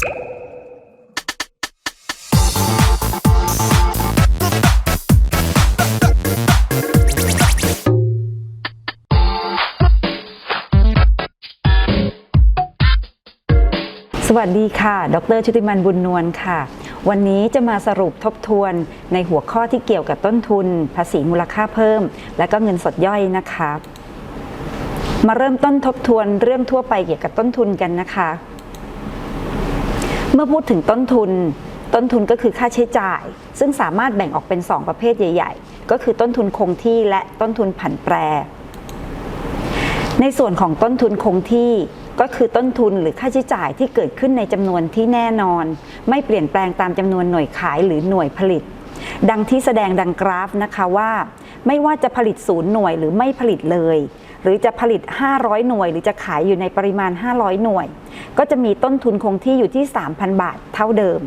สวัสดีค่ะ ดรชุติมันบุญนวลค่ะ วันนี้จะมาสรุปทบทวนในหัวข้อที่เกี่ยวกับต้นทุน ภาษีมูลค่าเพิ่ม และก็เงินสดย่อยนะคะ มาเริ่มต้นทบทวนเรื่องทั่วไปเกี่ยวกับต้นทุนกันนะคะ เมื่อพูดถึงต้นทุน ต้นทุนก็คือค่าใช้จ่าย ซึ่งสามารถแบ่งออกเป็น 2 ประเภทใหญ่ ๆ ก็คือต้นทุนคงที่และต้นทุนผันแปร ในส่วนของต้นทุนคงที่ก็คือต้นทุนหรือค่าใช้จ่ายที่เกิดขึ้นในจำนวนที่แน่นอน ไม่เปลี่ยนแปลงตามจำนวนหน่วยขายหรือหน่วยผลิต ดังที่แสดงดังกราฟนะคะว่า ไม่ว่าจะผลิตศูนย์หน่วยหรือไม่ผลิตเลย หรือจะผลิต 500 หน่วย หรือจะขายอยู่ในปริมาณ 500 หน่วย ก็จะมีต้นทุนคงที่อยู่ที่ 3,000 บาทเท่าเดิม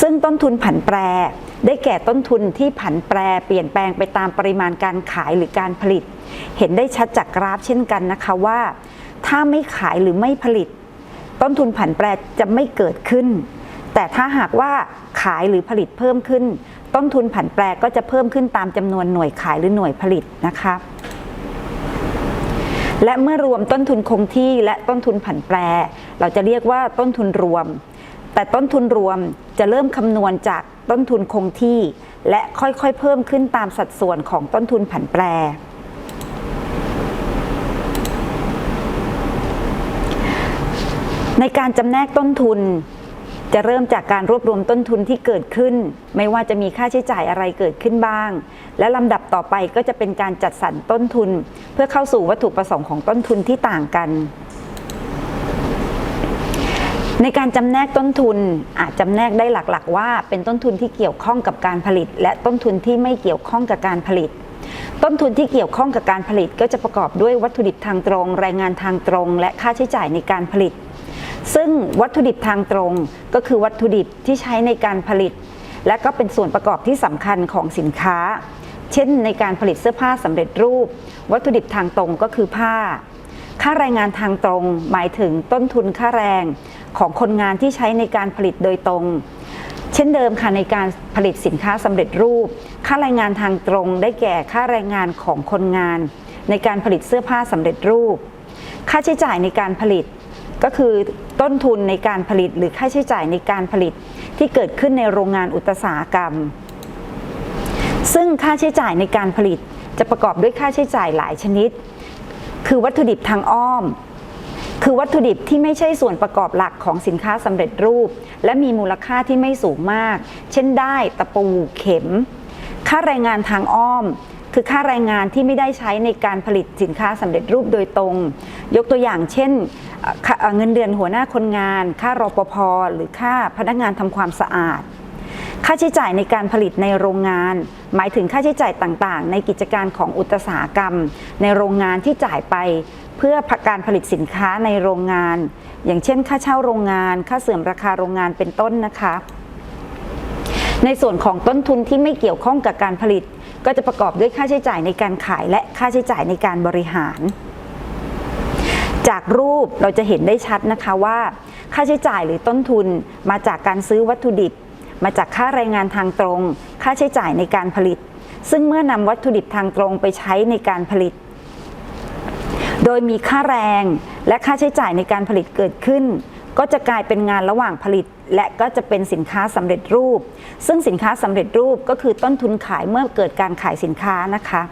ซึ่งต้นทุนผันแปร ได้แก่ต้นทุนที่ผันแปรเปลี่ยนแปลงไปตามปริมาณการขายหรือการผลิต เห็นได้ชัดจากกราฟเช่นกันนะคะว่า ถ้าไม่ขายหรือไม่ผลิต ต้นทุนผันแปรจะไม่เกิดขึ้นแต่ถ้าหากว่าขายหรือผลิตเพิ่มขึ้น ต้นทุนผันแปรก็จะเพิ่มขึ้นตามจำนวนหน่วยขายหรือหน่วยผลิตนะคะและเมื่อรวมต้นทุนคงที่และต้นทุนผันแปร เราจะเรียกว่าต้นทุนรวม แต่ต้นทุนรวมจะเริ่มคำนวณจากต้นทุนคงที่ และค่อยๆเพิ่มขึ้นตามสัดส่วนของต้นทุนผันแปร ในการจำแนกต้นทุน จะเริ่มจากการรวบรวมต้นทุนที่เกิดขึ้น ไม่ว่าจะมีค่าใช้จ่ายอะไรเกิดขึ้นบ้าง และลำดับต่อไปก็จะเป็นการจัดสรรต้นทุน เพื่อเข้าสู่วัตถุประสงค์ของต้นทุนที่ต่างกัน ในการจำแนกต้นทุนอาจจำแนกได้หลักๆ ว่า เป็นต้นทุนที่เกี่ยวข้องกับการผลิต และต้นทุนที่ไม่เกี่ยวข้องกับการผลิตต้นทุนที่เกี่ยวข้องกับการผลิตก็จะประกอบด้วยวัตถุดิบทางตรง แรงงานทางตรง และค่าใช้จ่ายในการผลิต ซึ่งวัตถุดิบทางตรงก็คือวัตถุดิบที่ใช้ในการผลิต และก็เป็นส่วนประกอบที่สำคัญของสินค้า เช่นในการผลิตเสื้อผ้าสำเร็จรูป วัตถุดิบทางตรงก็คือผ้า ค่าแรงงานทางตรงหมายถึงต้นทุนค่าแรงของคนงานที่ใช้ในการผลิตโดยตรง เช่นเดิมค่ะในการผลิตสินค้าสำเร็จรูป ค่าแรงงานทางตรงได้แก่ค่าแรงงานของคนงาน ในการผลิตเสื้อผ้าสำเร็จรูป ค่าใช้จ่ายในการผลิตก็คือ ต้นทุนในการผลิตหรือค่าใช้จ่ายในการผลิตที่เกิดขึ้นในโรงงานอุตสาหกรรม ซึ่งค่าใช้จ่ายในการผลิตจะประกอบด้วยค่าใช้จ่ายหลายชนิด คือวัตถุดิบทางอ้อม คือวัตถุดิบที่ไม่ใช่ส่วนประกอบหลักของสินค้าสำเร็จรูป และมีมูลค่าที่ไม่สูงมาก เช่นได้ตะปูเข็ม ค่าแรงงานทางอ้อมคือค่าแรงงานที่ไม่ได้ใช้ในการผลิตสินค้าสำเร็จรูปโดยตรง ยกตัวอย่างเช่น เงินเดือนหัวหน้าคนงาน ค่ารปภหรือค่าพนักงานทำความสะอาด ค่าใช้จ่ายในการผลิตในโรงงาน หมายถึงค่าใช้จ่ายต่างๆ ในกิจการของอุตสาหกรรม ในโรงงานที่จ่ายไป เพื่อการผลิตสินค้าในโรงงาน อย่างเช่น ค่าเช่าโรงงาน ค่าเสื่อมราคาโรงงานเป็นต้นนะคะ ในส่วนของต้นทุนที่ไม่เกี่ยวข้องกับการผลิต ก็จะประกอบด้วยค่าใช้จ่ายในการขายและค่าใช้จ่ายในการบริหาร จากรูปเราจะเห็นได้ชัดนะคะว่า ค่าใช้จ่ายหรือต้นทุนมาจากการซื้อวัตถุดิบ มาจากค่าแรงงานทางตรง ค่าใช้จ่ายในการผลิต ซึ่งเมื่อนำวัตถุดิบทางตรงไปใช้ในการผลิต โดยมีค่าแรงและค่าใช้จ่ายในการผลิตเกิดขึ้น ก็จะกลายเป็นงานระหว่างผลิต และก็จะเป็นสินค้าสำเร็จรูป ซึ่งสินค้าสำเร็จรูปก็คือต้นทุนขายเมื่อเกิดการขายสินค้านะคะ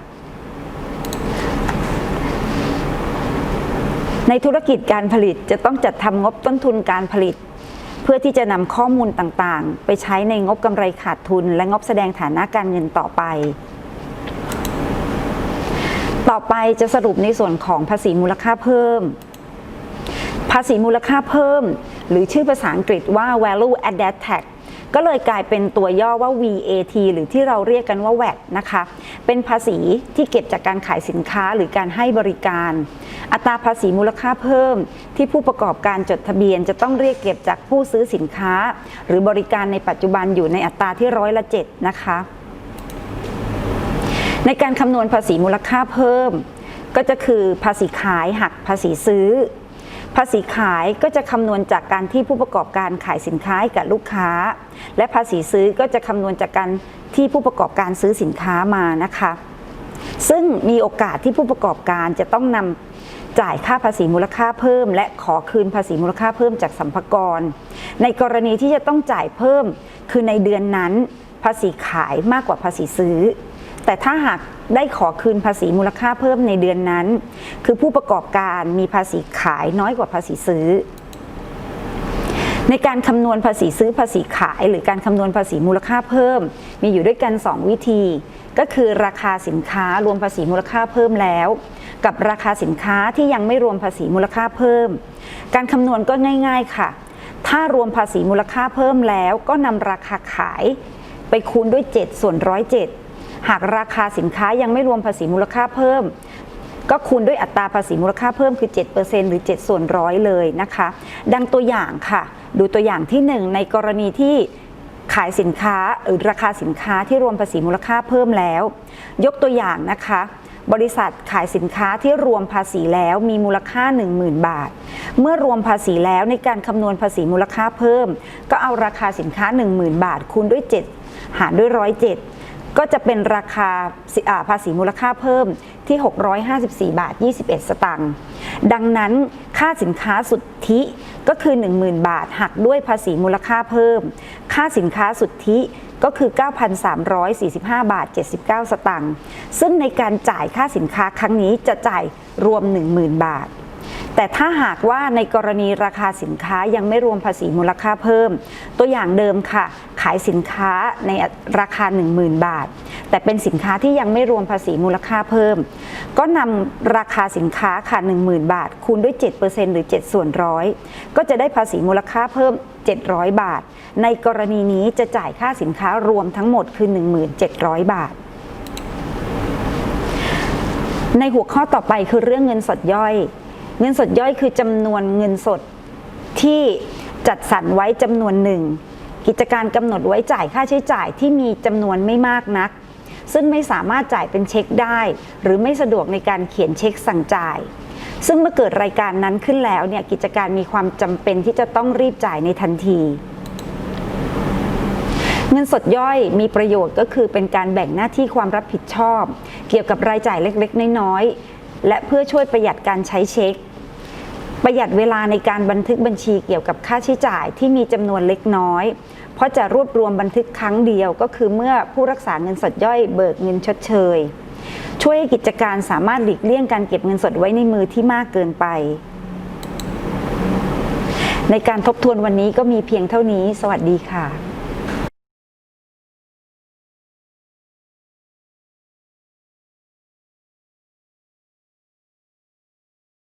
ในธุรกิจการผลิตจะต้องจัดทำงบต้นทุนการผลิต เพื่อที่จะนำข้อมูลต่างๆ ไปใช้ในงบกำไรขาดทุน และงบแสดงฐานะการเงินต่อไป ต่อไปจะสรุปในส่วนของภาษีมูลค่าเพิ่ม ภาษีมูลค่าเพิ่ม หรือชื่อภาษาอังกฤษว่า value added tax ก็เลยกลายเป็นตัวย่อว่า VAT หรือที่เราเรียกกันว่า VAT นะคะ เป็นภาษีที่เก็บจากการขายสินค้าหรือการให้บริการ อัตราภาษีมูลค่าเพิ่ม ที่ผู้ประกอบการจดทะเบียน จะต้องเรียกเก็บจากผู้ซื้อสินค้า หรือบริการในปัจจุบันอยู่ในอัตราที่ร้อยละ7นะคะในการคำนวณภาษีมูลค่าเพิ่ม ก็จะคือภาษีขายหักภาษีซื้อ ภาษีขายก็จะคำนวณจากการที่ผู้ประกอบการขายสินค้าให้กับลูกค้า และภาษีซื้อก็จะคำนวณจากการที่ผู้ประกอบการซื้อสินค้ามานะคะ ซึ่งมีโอกาสที่ผู้ประกอบการจะต้องนำจ่ายค่าภาษีมูลค่าเพิ่ม และขอคืนภาษีมูลค่าเพิ่มจากสัมภากร ในกรณีที่จะต้องจ่ายเพิ่ม คือในเดือนนั้น ภาษีขายมากกว่าภาษีซื้อ แต่ถ้าหากได้ขอคืนภาษีมูลค่าเพิ่มในเดือนนั้น คือผู้ประกอบการมีภาษีขายน้อยกว่าภาษีซื้อ ในการคำนวณภาษีซื้อภาษีขาย หรือการคำนวณภาษีมูลค่าเพิ่ม มีอยู่ด้วยกัน 2 วิธี ก็คือราคาสินค้ารวมภาษีมูลค่าเพิ่มแล้ว กับราคาสินค้าที่ยังไม่รวมภาษีมูลค่าเพิ่ม การคำนวณก็ง่าย ๆค่ะ ถ้ารวมภาษีมูลค่าเพิ่มแล้ว ก็นำราคาขาย ไปคูณด้วย 7 ส่วนร้อยเหากราคาสินค้ายังไม่รวมภาษีมูลค่าเพิ่ม ก็คูณด้วยอัตราภาษีมูลค่าเพิ่มคือ 7%หรือ 7 ส่วนร้อยเลยนะคะ ดังตัวอย่างค่ะ ดูตัวอย่างที่ 1 ในกรณีที่ขายสินค้าหรือราคาสินค้าที่รวมภาษีมูลค่าเพิ่มแล้ว ยกตัวอย่างนะคะ บริษัทขายสินค้าที่รวมภาษีแล้วมีมูลค่า 10,000 บาท เมื่อรวมภาษีแล้วในการคำนวณภาษีมูลค่าเพิ่ม ก็เอาราคาสินค้า 10,000 บาท คูณด้วย 7 หารด้วย 107 ก็จะเป็นราคาภาษีมูลค่าเพิ่มที่ 654 บาท 21 สตางค์ดังนั้นค่าสินค้าสุทธิก็คือ 10,000 บาท หักด้วยภาษีมูลค่าเพิ่ม ค่าสินค้าสุทธิก็คือ 9,345 บาท 79 สตางค์ซึ่งในการจ่ายค่าสินค้าครั้งนี้จะจ่ายรวม 10,000 บาท แต่ถ้าหากว่าในกรณีราคาสินค้ายังไม่รวมภาษีมูลค่าเพิ่ม ตัวอย่างเดิมค่ะ ขายสินค้าในราคา 10,000 บาท แต่เป็นสินค้าที่ยังไม่รวมภาษีมูลค่าเพิ่ม ก็นำราคาสินค้าค่ะ 10,000 บาท คูณด้วย 7%หรือ 7 ส่วนร้อยก็จะได้ภาษีมูลค่าเพิ่ม 700 บาท ในกรณีนี้จะจ่ายค่าสินค้ารวมทั้งหมดคือ 1,700 บาทในหัวข้อต่อไปคือเรื่องเงินสดย่อย เงินสดย่อยคือจำนวนเงินสดที่จัดสรรไว้จำนวนหนึ่ง กิจการกำหนดไว้จ่ายค่าใช้จ่ายที่มีจำนวนไม่มากนัก ซึ่งไม่สามารถจ่ายเป็นเช็คได้ หรือไม่สะดวกในการเขียนเช็คสั่งจ่าย ซึ่งเมื่อเกิดรายการนั้นขึ้นแล้วเนี่ยกิจการมีความจำเป็นที่จะต้องรีบจ่ายในทันทีเงินสดย่อยมีประโยชน์ก็คือเป็นการแบ่งหน้าที่ความรับผิดชอบ เกี่ยวกับรายจ่ายเล็กๆ น้อยๆ และเพื่อช่วยประหยัดการใช้เช็ค ประหยัดเวลาในการบันทึกบัญชีเกี่ยวกับค่าใช้จ่ายที่มีจำนวนเล็กน้อย เพราะจะรวบรวมบันทึกครั้งเดียวก็คือเมื่อผู้รักษาเงินสดย่อยเบิกเงินชดเชย ช่วยให้กิจการสามารถหลีกเลี่ยงการเก็บเงินสดไว้ในมือที่มากเกินไป ในการทบทวนวันนี้ก็มีเพียงเท่านี้ สวัสดีค่ะ